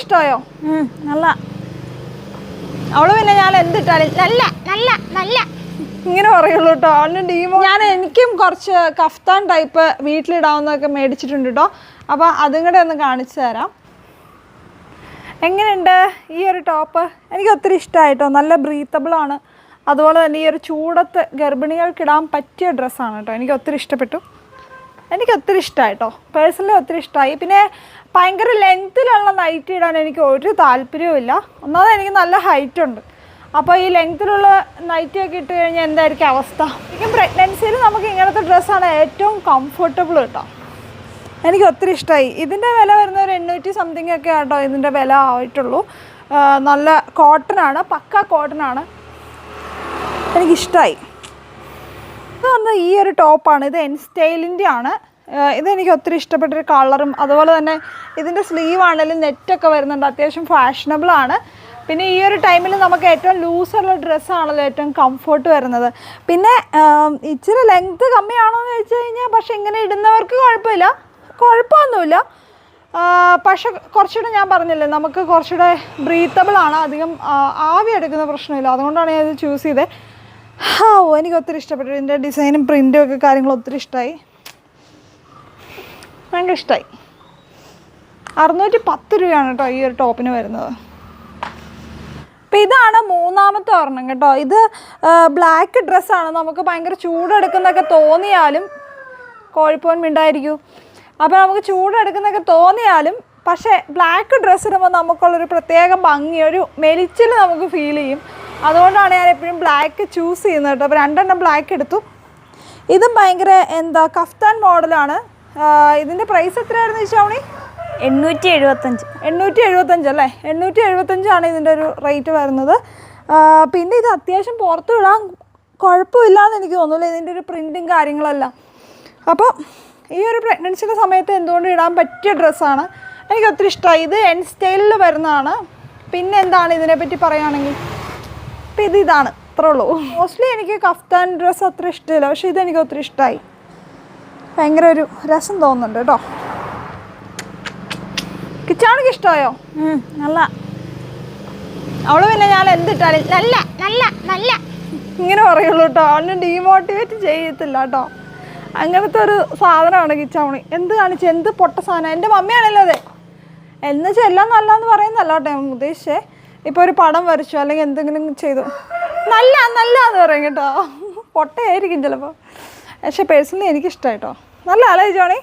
ഇഷ്ടമായോ? നല്ല. അവൾ പിന്നെ ഞാൻ എന്തിട്ടാലും നല്ല നല്ല നല്ല. ഇങ്ങനെ പറയുള്ളൂ കേട്ടോ അവളിന് ഡീമോ ഞാൻ എനിക്കും കുറച്ച് കഫ്താൻ ടൈപ്പ് വീട്ടിലിടാവുന്നതൊക്കെ മേടിച്ചിട്ടുണ്ട് കേട്ടോ അപ്പോൾ അതും കൂടെ ഒന്ന് കാണിച്ചു തരാം. എങ്ങനെയുണ്ട് ഈ ഒരു ടോപ്പ് എനിക്ക് ഒത്തിരി ഇഷ്ടമായിട്ടോ. നല്ല ബ്രീത്തബിൾ ആണ്. അതുപോലെ തന്നെ ഈ ഒരു ചൂടത്ത് ഗർഭിണികൾക്കിടാൻ പറ്റിയ ഡ്രസ്സാണ് കേട്ടോ എനിക്ക് ഒത്തിരി ഇഷ്ടപ്പെട്ടു. എനിക്ക് ഒത്തിരി ഇഷ്ടമായി കേട്ടോ പേഴ്സണലി ഒത്തിരി ഇഷ്ടമായി പിന്നെ ഭയങ്കര ലെങ്ത്തിലുള്ള നൈറ്റ് ഇടാൻ എനിക്ക് ഒരു താല്പര്യവുമില്ല ഒന്നാമത് എനിക്ക് നല്ല ഹൈറ്റ് ഉണ്ട്. അപ്പോൾ ഈ ലെങ്ത്തിലുള്ള നൈറ്റ് ഒക്കെ ഇട്ട് കഴിഞ്ഞാൽ എന്തായിരിക്കും അവസ്ഥ? ശരിക്കും പ്രഗ്നൻസിയിൽ നമുക്ക് ഇങ്ങനത്തെ ഡ്രസ്സാണ് ഏറ്റവും കംഫർട്ടബിൾ കേട്ടോ. എനിക്ക് ഒത്തിരി ഇഷ്ടമായി ഇതിന്റെ വില വരുന്ന ഒരു എണ്ണൂറ്റി സംതിങ് ഒക്കെ ആട്ടോ ഇതിന്റെ വില ആയിട്ടുള്ളൂ. നല്ല കോട്ടൺ ആണ് പക്ക കോട്ടൺ ആണ്. എനിക്കിഷ്ടമായി ഇത് വന്ന് ഈ ഒരു ടോപ്പാണ് ഇത് എൻ സ്റ്റൈലിന്റെ ആണ്. ഇതെനിക്ക് ഒത്തിരി ഇഷ്ടപ്പെട്ടൊരു കളറും അതുപോലെ തന്നെ ഇതിന്റെ സ്ലീവ് ആണെങ്കിലും നെറ്റൊക്കെ വരുന്നുണ്ട്. അത്യാവശ്യം ഫാഷനബിൾ ആണ്. പിന്നെ ഈ ഒരു ടൈമിൽ നമുക്ക് ഏറ്റവും ലൂസുള്ള ഡ്രസ്സാണല്ലോ ഏറ്റവും കംഫർട്ട് വരുന്നത്. പിന്നെ ഇച്ചിരി ലെങ്ത് കമ്മിയാണോ എന്ന് വെച്ച് കഴിഞ്ഞാൽ പക്ഷെ ഇങ്ങനെ ഇടുന്നവർക്ക് കുഴപ്പമില്ല. കുഴപ്പമൊന്നുമില്ല. പക്ഷെ കുറച്ചുകൂടെ ഞാൻ പറഞ്ഞില്ലേ നമുക്ക് കുറച്ചുകൂടെ ബ്രീത്തബിൾ ആണ്. അധികം ആവി എടുക്കുന്ന പ്രശ്നമില്ല. അതുകൊണ്ടാണ് ഞാൻ ഇത് ചൂസ് ചെയ്തത് ഓ എനിക്ക് ഒത്തിരി ഇഷ്ടപ്പെട്ടു. ഇതിന്റെ ഡിസൈനും പ്രിന്റും ഒക്കെ കാര്യങ്ങളും ഒത്തിരി ഇഷ്ടമായി ഭയങ്കര ഇഷ്ടമായി അറുന്നൂറ്റി പത്ത് രൂപയാണ് കേട്ടോ ഈ ഒരു ടോപ്പിന് വരുന്നത്. അപ്പം ഇതാണ് മൂന്നാമത്തെ ഒരെണ്ണം കേട്ടോ. ഇത് ബ്ലാക്ക് ഡ്രസ്സാണ് നമുക്ക് ഭയങ്കര ചൂടെടുക്കുന്നൊക്കെ തോന്നിയാലും കോഴിപ്പോൻ മിണ്ടായിരിക്കൂ. അപ്പോൾ നമുക്ക് ചൂടെടുക്കുന്നൊക്കെ തോന്നിയാലും പക്ഷേ ബ്ലാക്ക് ഡ്രസ്സ് ഇടുമ്പോൾ നമുക്കുള്ളൊരു പ്രത്യേക ഭംഗി ഒരു മെലിച്ചിൽ നമുക്ക് ഫീൽ ചെയ്യും. അതുകൊണ്ടാണ് ഞാൻ എപ്പോഴും ബ്ലാക്ക് ചൂസ് ചെയ്യുന്നത് കേട്ടോ. അപ്പോൾ രണ്ടെണ്ണം ബ്ലാക്ക് എടുത്തു. ഇതും ഭയങ്കര എന്താ കഫ്താൻ മോഡലാണ് ഇതിന്റെ പ്രൈസ് എത്രയായിരുന്നു ചോണി എണ്ണൂറ്റി എഴുപത്തഞ്ച് എണ്ണൂറ്റി എഴുപത്തഞ്ച് അല്ലേ? എണ്ണൂറ്റി എഴുപത്തഞ്ചാണ് ഇതിന്റെ ഒരു റേറ്റ് വരുന്നത്. പിന്നെ ഇത് അത്യാവശ്യം പുറത്ത് വിടാൻ കുഴപ്പമില്ലാന്ന് എനിക്ക് തോന്നുന്നില്ല ഇതിന്റെ ഒരു പ്രിന്റും കാര്യങ്ങളെല്ലാം. അപ്പോൾ ഈ ഒരു പ്രഗ്നൻസിയുടെ സമയത്ത് എന്തുകൊണ്ട് ഇടാൻ പറ്റിയ ഡ്രസ്സാണ് എനിക്ക് ഒത്തിരി ഇഷ്ടമായി ഇത് എൻ സ്റ്റൈലിൽ വരുന്നതാണ്. പിന്നെ എന്താണ് ഇതിനെപ്പറ്റി പറയുകയാണെങ്കിൽ അപ്പം ഇത് ഇതാണ്. അത്രേ ഉള്ളൂ. മോസ്റ്റ്ലി എനിക്ക് കഫ്താൻ ഡ്രസ്സ് അത്ര ഇഷ്ടമില്ല. പക്ഷേ ഇതെനിക്ക് ഒത്തിരി ഇഷ്ടമായി ഭയങ്കര ഒരു രസം തോന്നുന്നുണ്ട് കേട്ടോ. കിച്ചാണിക്ക് ഇഷ്ടമായോ നല്ല. അവൾ പിന്നെ ഞാൻ എന്തിട്ടാലും നല്ല നല്ല നല്ല. ഇങ്ങനെ പറയുള്ളൂ കേട്ടോ. അവളിനെ ഡീമോട്ടിവേറ്റ് ചെയ്യത്തില്ല കേട്ടോ. അങ്ങനത്തെ ഒരു സാധനമാണ് കിച്ചാമണി. എന്ത് കാണിച്ച്? എന്ത് പൊട്ട സാധനം? എന്റെ മമ്മിയാണല്ലോ അതെ എന്നുവെച്ചാൽ എല്ലാം നല്ലതെന്ന് പറയുന്നല്ല കേട്ടോ ഞാൻ ഉദ്ദേശിച്ചേ. ഇപ്പോൾ ഒരു പടം വരച്ചു അല്ലെങ്കിൽ എന്തെങ്കിലും ചെയ്തു? നല്ല നല്ല എന്ന് പറയും കേട്ടോ. പൊട്ടയായിരിക്കും ചിലപ്പോൾ പക്ഷെ പേഴ്സണലി എനിക്കിഷ്ടം കേട്ടോ നല്ല ആലോചിച്ചോണേ.